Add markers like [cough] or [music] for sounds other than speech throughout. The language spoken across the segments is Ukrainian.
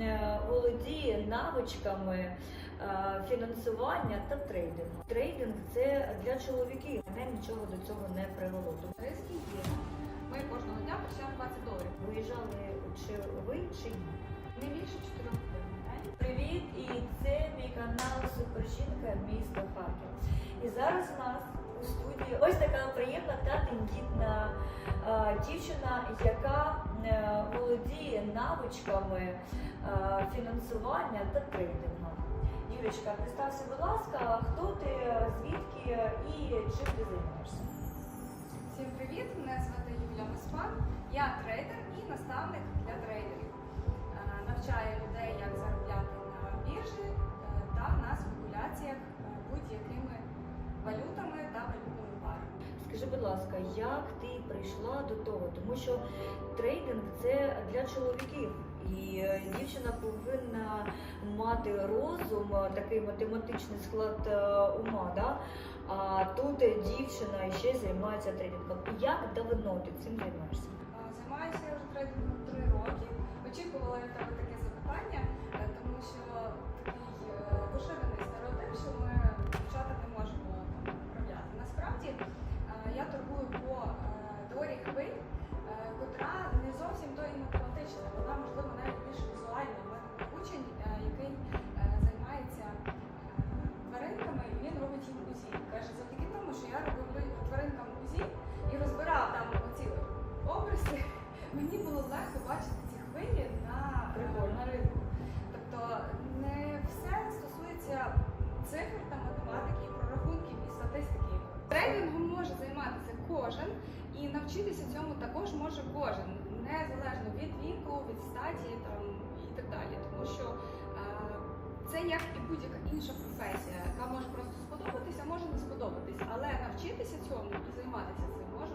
е, володіє навичками е, фінансування та трейдингу. Трейдинг це для чоловіків. Мене нічого до цього не привело. Тому Ризики є. Ми кожного дня втрачаємо 20 доларів. Виїжджали чи ви чи ні? Не більше 4 годин. Привіт! І це мій канал Супержінка місто Харків. І зараз у нас у студії ось така приємна та тендітна е, дівчина, яка е, володіє навичками е, фінансування та трейдингу. Юлічка, представся, будь ласка, хто ти, звідки і чим ти займаєшся? Всім привіт! Мене звати Юлія Моспан. Я трейдер і наставник для трейдерів. Навчаю людей, як заробляти на біржі та на спекуляціях будь-якими валютами та валютними парами. Скажи, будь ласка, як ти прийшла до того? Тому що трейдинг це для чоловіків, і е, дівчина повинна мати розум, е, такий математичний склад е, ума. Да? А тут дівчина ще займається трейдингом. Як давно ти цим займаєшся? Займаюся я вже трейдингом Трейдингом може займатися кожен, і навчитися цьому також може кожен, незалежно від віку, від статі там і так далі. Тому що е, це як і будь-яка інша професія, яка може просто сподобатися, може не сподобатись, але навчитися цьому і займатися цим може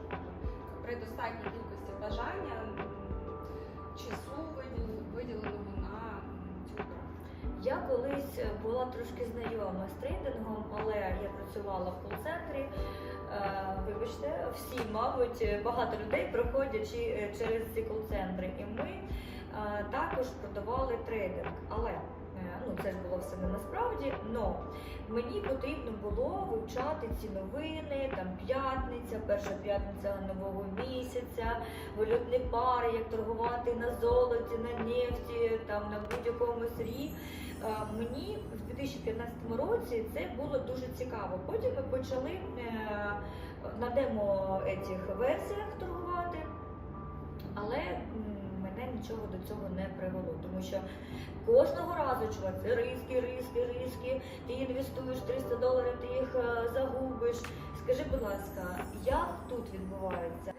при достатній кількості бажання, часу виділ- виділеного Я колись була трошки знайома з трейдингом, але я працювала в кол-центрі. Е, Вибачте, всі, мабуть, багато людей проходять е, через ці кол-центри. І ми е, також продавали трейдинг. Але е, ну, це ж було все не насправді. Но мені потрібно було вивчати ці новини, там п'ятниця, перша п'ятниця нового місяця, валютні пари, як торгувати на золоті, на нефті, там на будь-якому срі. Мені в 2015 році це було дуже цікаво. Потім ми почали е, на демо цих версіях торгувати, але мене нічого до цього не привело, тому що кожного разу чувак, це риски, риски, риски. Ти інвестуєш 300 доларів, ти їх е, загубиш. Скажи, будь ласка, як тут відбувається?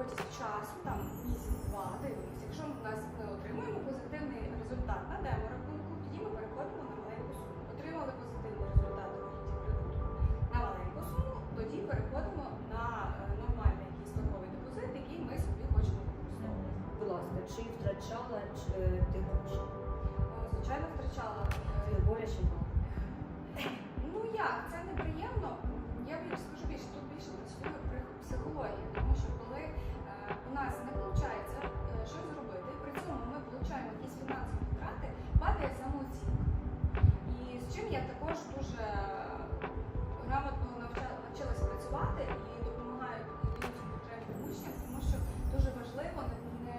протязі часу, там місяць-два, дивимося, якщо ми нас ми отримуємо позитивний результат на демо-рахунку, тоді ми переходимо на маленьку суму. Отримали позитивний результат у прибутку на маленьку суму, тоді переходимо на е, нормальний якийсь торговий депозит, який ми собі хочемо використовувати. Будь ласка, чи втрачала чи е, ти гроші? Звичайно, втрачала. Ти боляче? Ну як? Це психології, тому що коли е, у нас не виходить е, щось зробити, при цьому ми отримуємо якісь фінансові втрати, падає самооцінка. І з чим я також дуже грамотно навчилася працювати і допомагаю іншим потребам учням, тому що дуже важливо не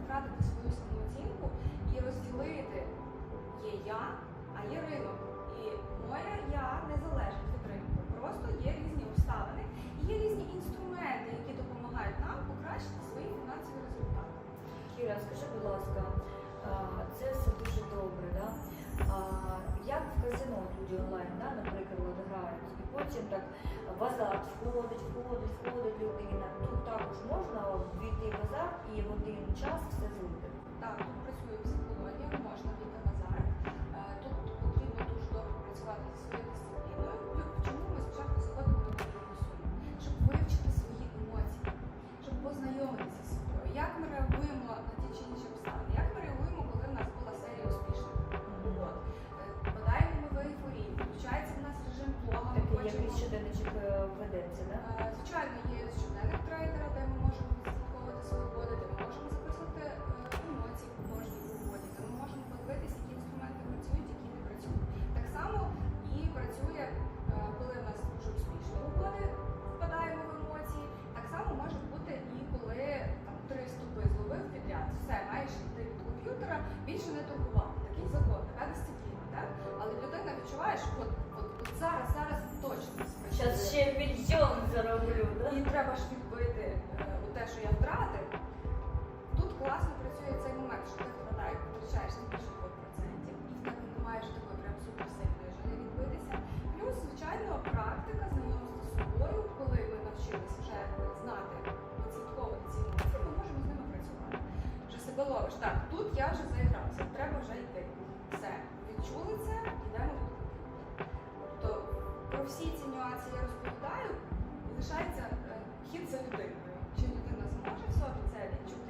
втратити свою самооцінку і розділити є я, а є ринок. І моє я не залежить від ринку. Просто є різні обставини, і є різні інструменти, які допомагають нам покращити свої фінансові результати. Кіра, скажи, будь ласка, це все дуже добре, да? Як в казино люди онлайн, да, наприклад, грають, і потім так в азарт входить, входить, входить людина. Тут також можна війти в азарт і в один час все зробити. Так, тут працює психологія, можна війти в азарт. Е, тут потрібно дуже добре працювати з своєю теж от, от, от зараз, зараз точно Зараз ще мільйон зароблю. да? І треба ж відбити е, у те, що я втратив. Тут класно працює цей момент, що ти вкладаєш, втрачаєш не більше 2%, і в тебе не маєш такої прям суперсильної жили відбитися. Плюс, звичайно, практика знайомства з собою, коли ми навчилися вже знати оцінкових ці емоції, ми можемо з ними працювати. Вже себе ловиш. Так, тут я вже заігрався, треба вже йти. Все, відчули це, йдемо. Про всі ці нюанси я розповідаю, лишається е, хід за людиною. Чи людина зможе в собі це відчути?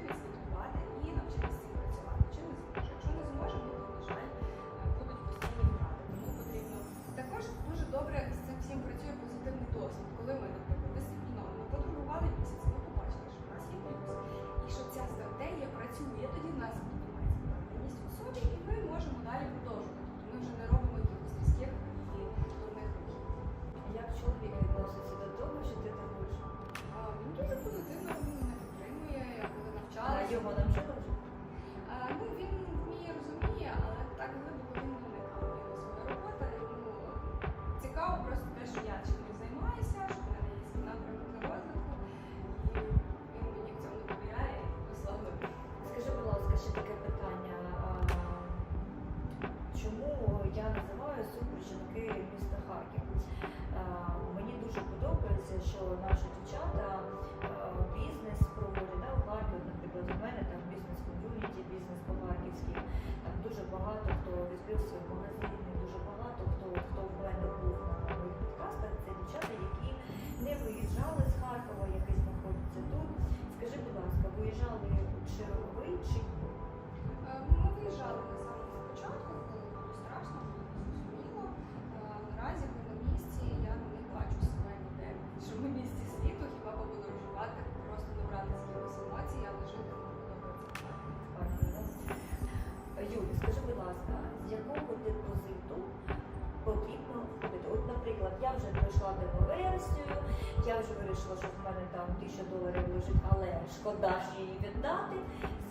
тисячу доларів лежить, але шкода ж її віддати,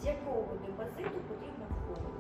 з якого депозиту потрібно входити.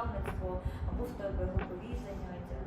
наставництво або в тебе групові заняття.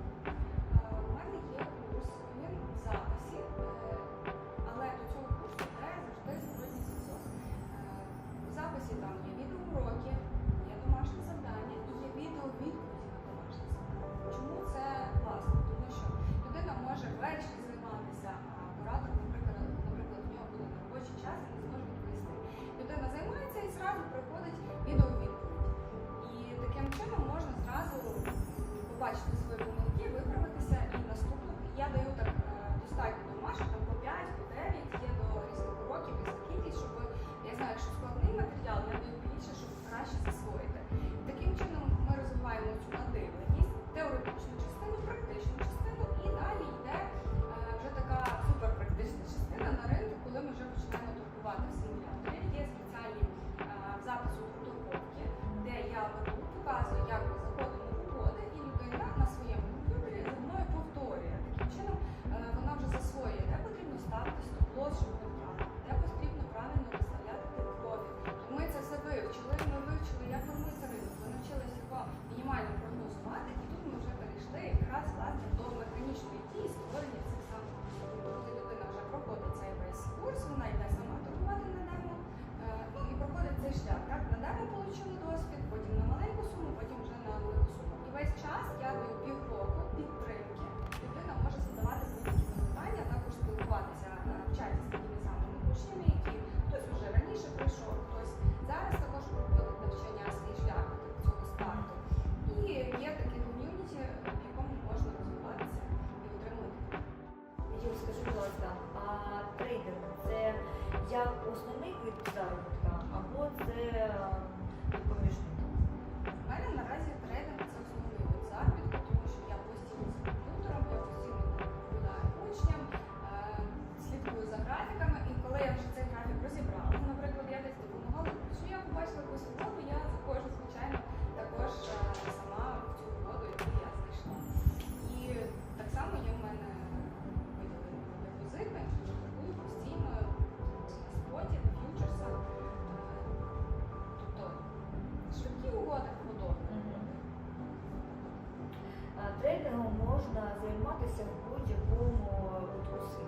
будь-якому рутусі.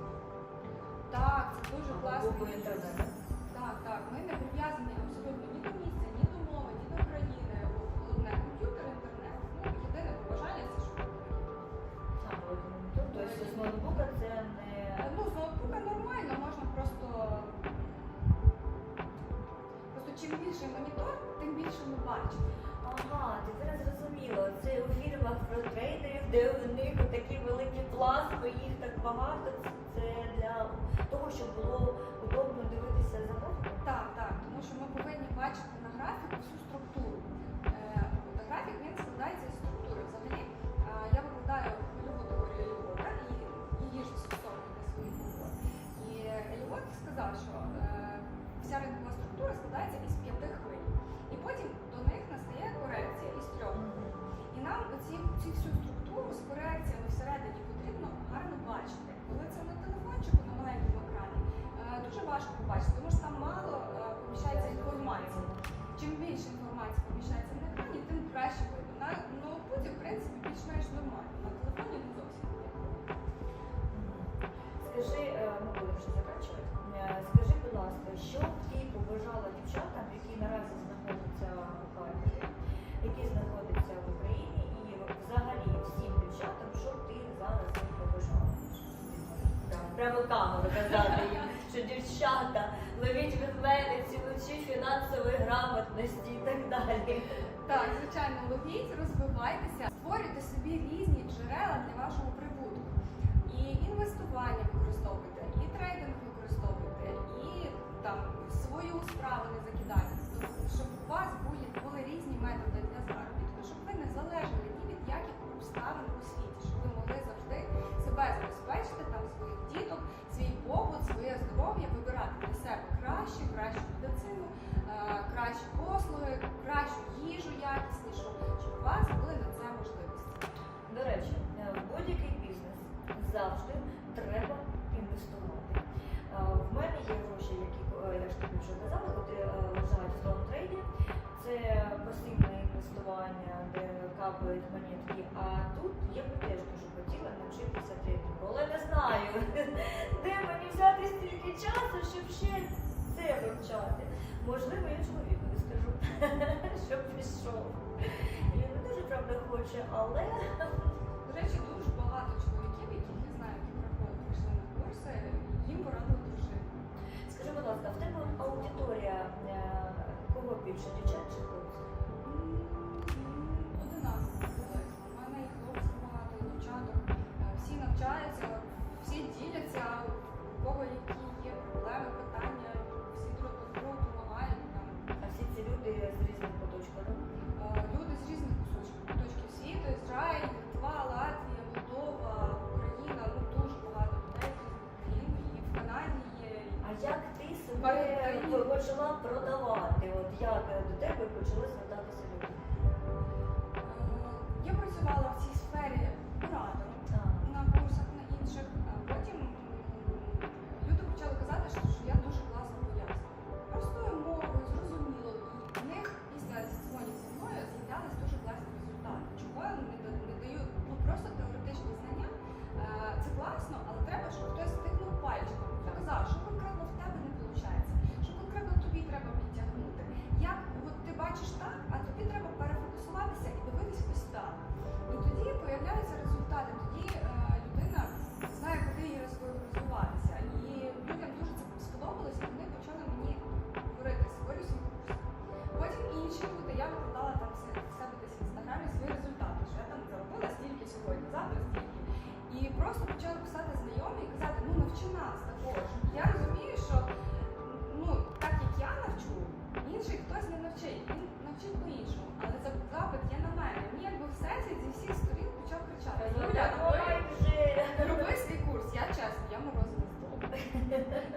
Так, це дуже класний інтернет. Так, так. Ми не пов'язані абсолютно ні до місця, ні до мови, ні до країни. Головне комп'ютер, інтернет. Ну, єдине побажання це що. Тобто з ноутбука це не... Ну, з ноутбука нормально, можна просто... Просто чим більше монітор, тим більше ми бачимо ага, ти зараз зрозуміла Це у фірмах про трейдерів, де у них такі великі пласки, їх так багато. Це для того, щоб було удобно дивитися за Так, так, тому що ми повинні бачити на графіку всю структуру. вже заканчувати. Е, Скажи, будь ласка, що ти побажала дівчатам, які наразі знаходяться в Харкові, які знаходяться в Україні, і взагалі всім дівчатам, що ти зараз їм побажала? Прямо камеру казати їм, що дівчата ловіть від мене ці лучі фінансової грамотності і так далі. Так, звичайно, ловіть, розвивайтеся, створюйте собі різні джерела для вашого прибутку і інвестування. вони закидають. Тобто, щоб у вас були, різні методи. Можливо, я чоловікові скажу, [laughs] щоб пішов. Він не дуже правда хоче, але До речі, дуже багато чоловіків, яких я знаю, які приходять прийшли на курси, їм порадили дружину. скажи, будь ласка, в тебе аудиторія е, кого більше, дівчат чи хлопців? Одинаково. У мене і хлопців багато, і дівчаток. Е, Всі навчаються, всі діляться, у кого які є проблеми, питання, От як до тебе почали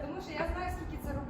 Тому що я знаю, скільки це роботи,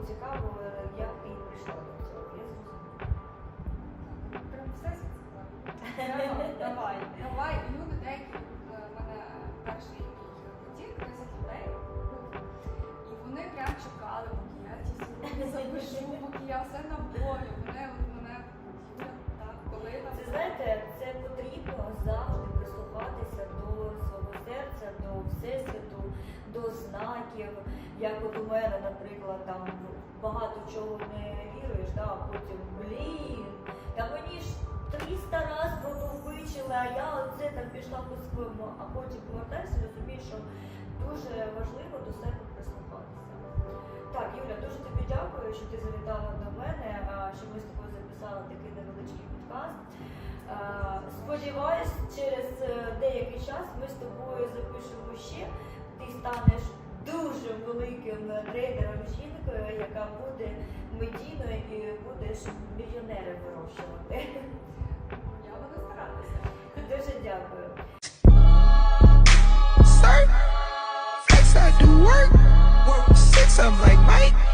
було цікаво, як ти прийшла до цього. Я зрозуміла. Прям все цікаво. [laughs] Давай, давай, давай. Люди деякі е, в мене перший потік, 10 людей. І вони прям чекали, поки я ті всі запишу, поки я все наборю. Вони мене так, коли там. Це знаєте, це потрібно завжди прислухатися до свого серця, до всесвіту, до знаків. Як от у мене, наприклад, там багато чого не віруєш, да, а потім блін, та мені ж 300 раз продовбичили, а я оце там пішла по своєму, а потім повертаюся розумію, що дуже важливо до себе прислухатися. Так, Юля, дуже тобі дякую, що ти завітала до мене, що ми з тобою записали такий невеличкий підкаст. Сподіваюсь, через е, деякий час ми з тобою запишемо ще. Ти станеш дуже великим трейдером жінкою, яка буде медійною і будеш мільйонери вирощувати. Я буду старатися. Дуже дякую. Six, I'm like Mike.